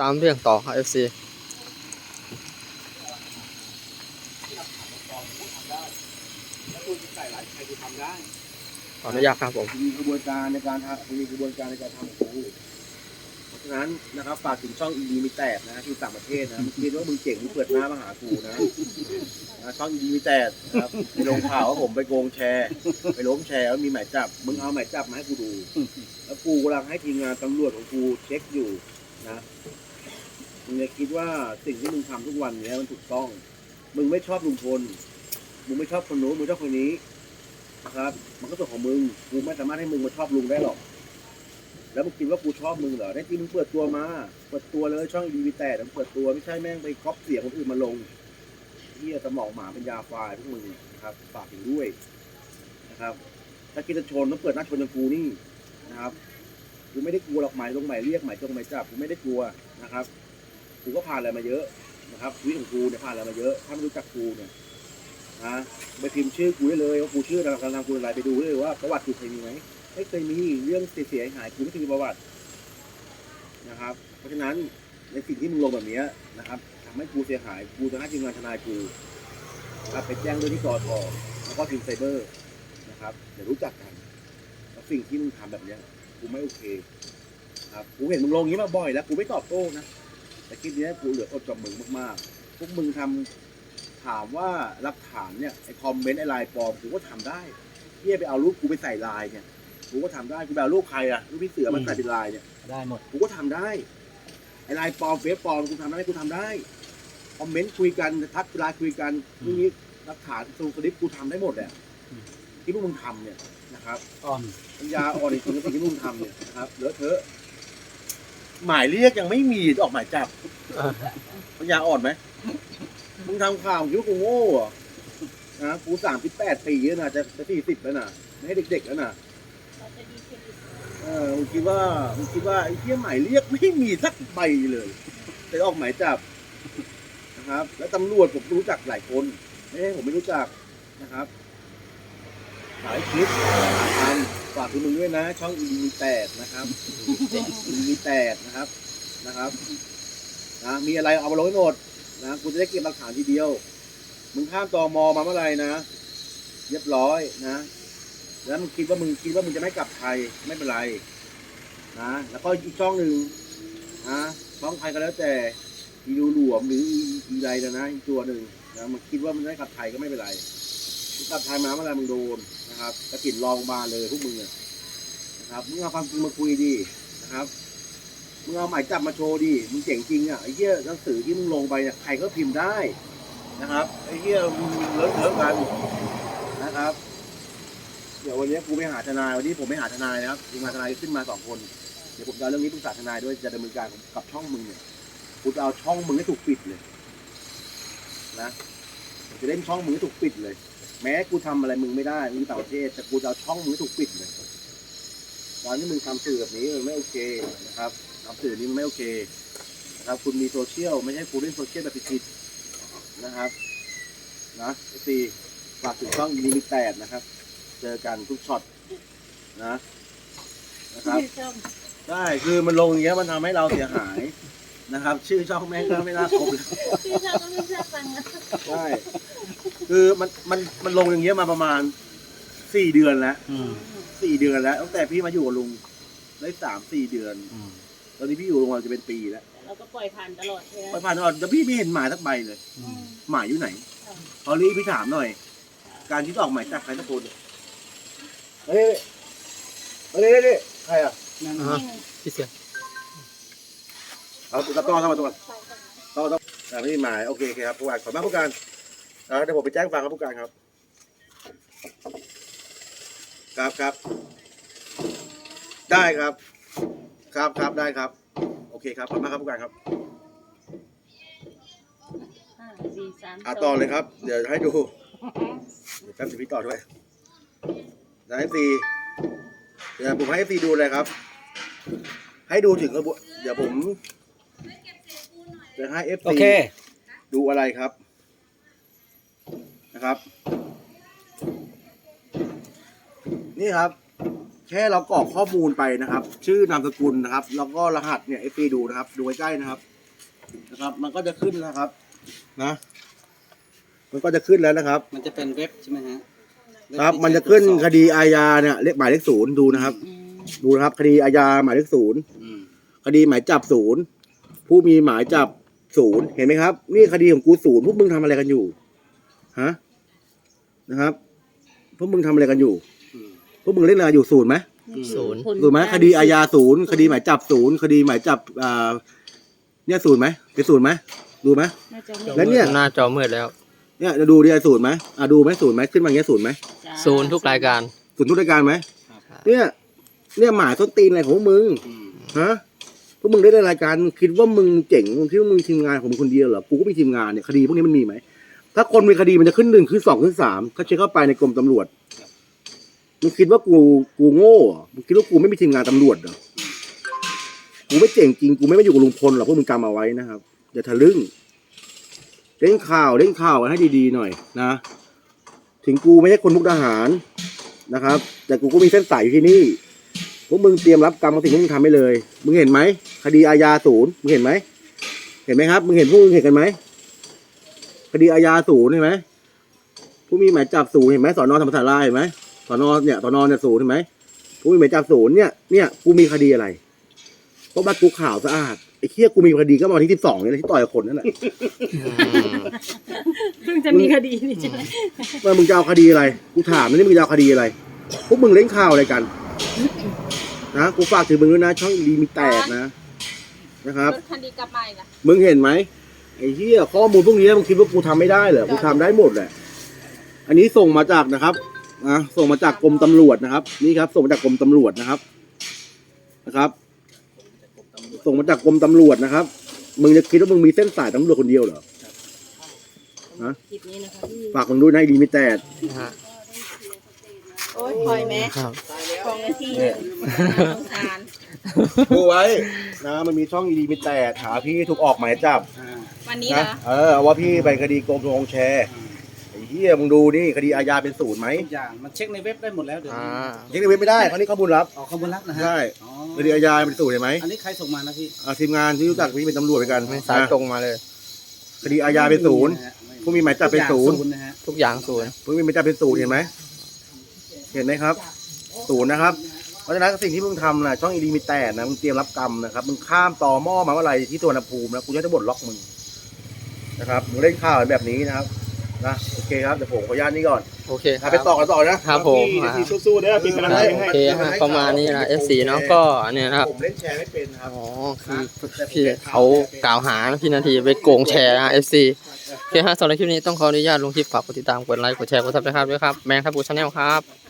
ตามเรื่องต่อครับ FC แล้วคุณใส่หลายใครจะทำได้ขออนุญาตครับผมมีกระบวนการในการทำมีกระบวนการในการทำของกูเพราะฉะนั้นนะครับฝากถึงช่องอีดีมีแตกนะที่ต่างประเทศนะมึงคิดว่ามึงเก่งมึงเปิดหน้ามาหากูนะนะช่องอีดีมีแตกนะครับไปลงข่าวว่าผมไปโกงแชร์ ไปล้มแชร์แล้วมีหมายจับมึงเอาหมายจับมาให้กูดู แล้วกูกำลังให้ทีมงานตำรวจของกูเช็คอยู่นะ มึงจะคิดว่าสิ่งที่มึงทำทุกวันเนี้ยมันถูกต้อง มึงไม่ชอบลุงพล มึงไม่ชอบคนโน้นมึงชอบคนนี้นะครับ มันก็ส่วนของมึง กูไม่สามารถให้มึงมาชอบลุงได้หรอก แล้วมึงคิดว่ากูชอบมึงเหรอได้ที่มึงเปิดตัวมา เปิดตัวเลยช่องดีวีแต่มึงเปิดตัวไม่ใช่แม่งไปก๊อปเสียงคนอื่นมาลงเหียสมองหมาเป็นยาไฟล์พวกมึงนะครับฝากถึงด้วยนะครับ ถ้าคิดจะชนต้องเปิดหน้าชนอย่างกูนี่นะครับกูไม่ได้กลัวหรอกหมายลงหมายเรียกหมายจงหมายจับกูไม่ได้กลัวนะครับ กูก็ผ่านอะไรมาเยอะนะครับชีวิตของกูเนี่ยผ่านอะไรมาเยอะ ถ้าไม่รู้จักกูเนี่ยนะไปพิมพ์ชื่อกูได้เลยว่ากูชื่ออะไรกำลังกูอะไรไปดูเลยว่าประวัติกูเคยมีไหมไม่เคยมีเรื่องเสียหายกูไม่เคยมีประวัตินะครับ เพราะฉะนั้นในสิ่งที่มึงลงแบบนี้นะครับทำให้กูเสียหายกูจะให้ทีมงานทนายกูนะครับไปแจ้งด้วยที่กอทแล้วก็ทีมไซเบอร์นะครับเดี๋ยวรู้จักกันแล้วสิ่งที่มึงทำแบบนี้กูไม่โอเคครับกูเห็นมึงลงอย่างนี้มาบ่อยแล้วกูไม่ตอบโต้นะ แต่คลิปเนี้ยกูเหลืออดกับมึงมากๆ พวกมึงทำถามว่าหลักฐานเนี่ยไอคอมเมนต์ไอไลน์ปลอมกูก็ทำได้เที่ยไปเอารูปกูไปใส่ไลน์เนี่ยกูก็ทำได้กูไปเอารูปใครอะรูปพี่เสือมันใส่เป็นไลน์เนี่ยได้หมดกูก็ทำได้ไอไลน์ปลอมเฟซปลอมกูทำได้กูทำได้คอมเมนต์คุยกันทักไลน์คุยกันนี่นี้หลักฐานส่งสลิปกูทำได้หมดแหละอืมที่พวกมึงทำเนี่ยนะครับอ่อนปัญญาอ่อนจริงๆกับสิ่งที่มึงทำเนี่ยนะครับเลอะเทอะ หมายเรียกยังไม่มีออกหมายจับปัญญาอ่อนไหมมึงทำข่าวมึงคิดว่ากูโง่เหรอนะกูสามสิบแปดปีแล้วนะจะจะสี่สิบแล้วนะไม่ให้เด็กๆแล้วนะเออมึงคิดว่ามึงคิดว่าไอ้เที่ยหมายเรียกไม่มีสักใบเลยแต่ออกหมายจับนะครับ แล้วตำรวจผมรู้จักหลายคนไม่ใช่ผมไม่รู้จักนะครับ หลายคลิปหลายอัน ฝากคุณมึงด้วยนะ ช่องอีมีแตกนะครับอีมีแตกนะครับนะครับนะมีอะไรเอามาลงให้หมดนะกูจะได้เก็บหลักฐานทีเดียว มึงข้ามตอมอมาเมื่อไหร่นะเรียบร้อยนะ แล้วมึงคิดว่ามึงคิดว่ามึงจะไม่กลับไทยไม่เป็นไรนะแล้วก็อีกช่องหนึ่งนะช่องใครก็แล้วแต่อีดูหลวมหรืออีอีไรนะนะอีกตัวหนึ่งนะมึงคิดว่ามึงจะไม่กลับไทยก็ไม่เป็นไร มึงกลับไทยมาเมื่อไหร่มึงโดนนะครับกระตินรองมาเลยพวกมึงอะนะครับมึงเอาความจริงมาคุยดีนะครับมึงเอาหมายจับมาโชว์ดิมึงเจ๋งจริงอะไอ้เหี้ยหนังสือที่มึงลงไปเนี่ยใครก็พิมพ์ได้นะครับไอ้เหี้ยมึงเลอะเทอะกันนะครับ เดี๋ยววันนี้กูไปหาทนายวันนี้ผมไปหาทนายนะครับทีมงานทนายขึ้นมาสองคนเดี๋ยวผมจะเอาเรื่องนี้ปรึกษาทนายด้วยจะดำเนินการกับช่องมึงเนี่ยกูจะเอาช่องมึงให้ถูกปิดเลย นะจะเล่นช่องมึงให้ถูกปิดเลย แม้กูทำอะไรมึงไม่ได้ มึงอยู่ต่างประเทศแต่กูจะเอาช่องมึงให้ถูกปิดเลยตอนที่มึงทำสื่อแบบนี้มันไม่โอเคนะครับทำสื่อนี้มันไม่โอเคนะครับคุณมีโซเชียลไม่ใช่คุณเล่นโซเชียลแบบผิดๆนะครับนะสี่ฝากถึงช่องลิมิแตดนะครับ เจอกันทุกช็อตนะนะครับใช่คือมันลงอย่างเงี้ยมันทำให้เราเสียหาย นะครับ ชื่อช่องแม่งก็ไม่น่าครบเลยพี่ชอบก็ไม่ชอบฟังนะใช่คือมันมันมันลงอย่างเงี้ยมาประมาณสี่เดือนแล้วอืมสี่เดือนแล้วตั้งแต่พี่มาอยู่กับลุงได้สามสี่เดือน อืมตอนนี้พี่อยู่โรงพยาบาลจะเป็นปีแล้วเราก็ปล่อยผ่านตลอดใช่ไหมไปผ่านตลอดแต่พี่ไม่เห็นหมายสักใบเลย อืมหมายอยู่ไหนพอลี่พี่ถามหน่อย การที่จะออกหมายจับใครสักคนเนี่ยเฮ้ยเฮ้ยเฮ้ยเฮ้ยใครอะนั่นอ่าพี่เสือ เอาตะต้อเข้ามาตัวต้อต้องแต่ไม่มีหมายโอเคโอเคครับผู้การขอบคุณมากผู้การอ่าเดี๋ยวผมไปแจ้งฟังครับผู้การครับ ครับครับ ได้ครับ ครับครับได้ครับ โอเคครับขอบคุณมากครับผู้การครับห้าสี่สามอะต่อเลยครับ เดี๋ยวให้ดูเดี๋ยวแป๊บเดี๋ยวพี่ต่อด้วยนะเอฟซีเดี๋ยวผมให้เอฟซีดูเลยครับ ให้ดูถึงกระบวนเดี๋ยวผม จะให้เอฟโอซีเค ดูอะไรครับ นะครับ นี่ครับ แค่เรากรอกข้อมูลไปนะครับ ชื่อนามสกุลนะครับ แล้วก็รหัสเนี่ยเอฟดูนะครับ ดูใกล้ๆนะครับ นะครับ มันก็จะขึ้นนะครับ นะ มันก็จะขึ้นแล้วนะครับ มันจะเป็นเว็บใช่ไหมฮะเว็ครับที่มันจะขึ้นใช้ตรวจสคอบดีอาญาเนี่ยเลขหมายเลขศูนย์ดูนะครับอืมดูนะครับ คดีอาญาหมายเลขศูนย์ อืม คดีหมายจับศูนย์ ผู้มีหมายจับ ศูนย์เห็นไหมครับ นี่คดีของกูศูนย์พวกมึงทำอะไรกันอยู่ฮะนะครับ พวกมึงทำอะไรกันอยู่อืมพวกมึงเล่นอะไรอยู่ศูนย์ไหมศูนย์ผลศูนย์ไหมกรคดีอาญาศูนย์คดีหมายจับศูนย์คดีหมายจับอ่าเนี่ยศูนย์ไหมเป็นศูนย์ไหมดูไหมน่าจะไม่แล้วเนี่ยหน้าจอมืดแล้ว เนี่ยจะดูดิศูนย์ไหมอะดูไหมศูนย์ไหมขึ้นมาอย่างเงี้ยศูนย์ไหมจ้าศูนย์ทุกรายการศูนย์ทุกรายการไหมครับเนี่ย เนี่ยหมายต้นตีนอะไรของพวกมึงอืมฮะพว กมึงได้ในรายการมึงคิดว่ามึงเจ๋งมึงคิดว่ามึงทีมงานของมึงคนเดียวเหรอกูก็มีทีมงานเนี่ยคดีพวกนี้มันมีไหมถ้าคนมีคดีมันจะขึ้นหนึ่งขึ้นสองขึ้นสามเขาเช็คเข้าไปในกรมตำรวจมึงคิดว่ากูกูโง่เหรอมึงคิดว่ากูไม่มีทีมงานตำรวจเหรอกูไม่เจ๋งจริงกูไม่มาอยู่กับลุงพลหรอกพวกมึงจำเอาไว้นะครับอย่าทะลึ่งเล่นข่าวเล่นข่าวกันให้ดีๆหน่อยนะ ถึงกูไม่ใช่คนมุกดาหารนะครับ แต่กูก็มีเส้นสายอยู่ที่นี่พวกมึงเตรียมรับกรรมของสิ่งที่มึงทำไปเลย มึงเห็นไหม คดีอาญาศูนย์มึงเห็นไหมเห็นไหมครับมึงเห็นพวกมึงเห็นกันไหมคดีอาญาศูนย์เห็นไหมผู้มีหมายจับศูนย์เห็นไหมสอนอธรรมศาลาเห็นไหมสอนอเนี่ยสอนอเนี่ยศูนย์เห็นไหมผู้มีหมายจับศูนย์เนี่ยเนี่ยกูมีคดีอะไรเพราะบ้านกูข่าวสะอาดไอ้เคี้ยกูมีคดีก็มาวันที่สิบสองนี่แหละที่ต่อยกับคนนั่นแหละเพิ่งจะมีคดีนี่ใช่ไหมว่ามึงจะเอาคดีอะไรกูถามนี่มึงจะเอาคดีอะไรพวกมึงเล่นข่าวอะไรกัน นะกูฝากถึงมึงด้วยนะช่องดีมีแตกนะ นะครับรถคันดีกลับมาอีกนะมึงเห็นไหมไอ้เหี้ยข้อมูลพวกนี้มึงคิดว่ากูทำไม่ได้เหรอกูทำได้หมดแหละ อันนี้ส่งมาจากนะครับนะส่งมาจากกรมตำรวจนะครับ นี่ครับ ส่งมาจากกรมตำรวจนะครับนะครับ ส่งมาจากกรมตำรวจนะครับ มึงจะคิดว่ามึงมีเส้นสายตำรวจคนเดียวเหรอฮะคลิปนี้นะคะที่ฝากมึงด้วยนะดีมิแตดนะฮะโอ้ยปล่อยแม่ครับของนาทีหนึ่งสงสาร ดูไว้นะมันมีช่องดีมิแตดหาพี่ถูกออกหมายจับอ่าวันนี้เหรนะอเออว่าพี่ไปคดีโกงโกงแชร์ไอ้เหี้ยมึงดูนี่คดีอาญาเป็นศูนย์ไหมทุกอย่างมันเช็คในเว็บได้หมดแล้วเดี๋ยวอ่า นี้เช็คในเว็บไม่ได้เขานี่ข้อมูลลับ ออกข้อมูลลับนะฮะใช่ อ๋อคดีอาญาเป็นศูนย์เห็นไหมอันนี้ใครส่งมานะพี่อ่าทีมงานที่รู้จักพี่เป็นตำรวจเหมือนกันไม่สายนะตรงมาเลย คดีอาญาเป็นศูนย์ะฮะผู้มีหมายจับเป็นศูนย์ทุกอย่างนะฮะทุกอย่างศูนย์ผู้มีหมายจับเป็นศูนย์เห็นไหมเห็นไหมครับศูนย์นะครับ เพราะฉะนั้นสิ่งที่มึงทำนะช่องอีดีมีแต่นะมึงเตรียมรับกรรมนะครับมึงข้ามต่อหม้อมาเมื่อไหรที่ตัวนภูมินะกูจะได้บทล็อกมึงนะครับมึงเล่นข่าวแบบนี้นะครับนะโอเคครับเดี๋ยวผมขออนุญาตนี้ก่อนโอเคคอะรับไปต่อกันต่อนะครับผม พี่อ่าทีสู้ๆเด้อเป็นกำลังใจโอให้ เคฮะประมาณนี้นะ FC เนาะก็เนี่ยนะครับ ผมเล่นแชร์ไม่เป็นนะครับ อ๋อคือพี่เขากล่าวหาพี่นาทีไปโกงแชร์นะ FC โอเคฮะสำหรับคลิปนี้ต้องขออนุญาตลงคลิปฝากกดติดตามกดไลค์กดแชร์กดซับสไครต์ด้วยครับแมงทับบูชาแนลครับ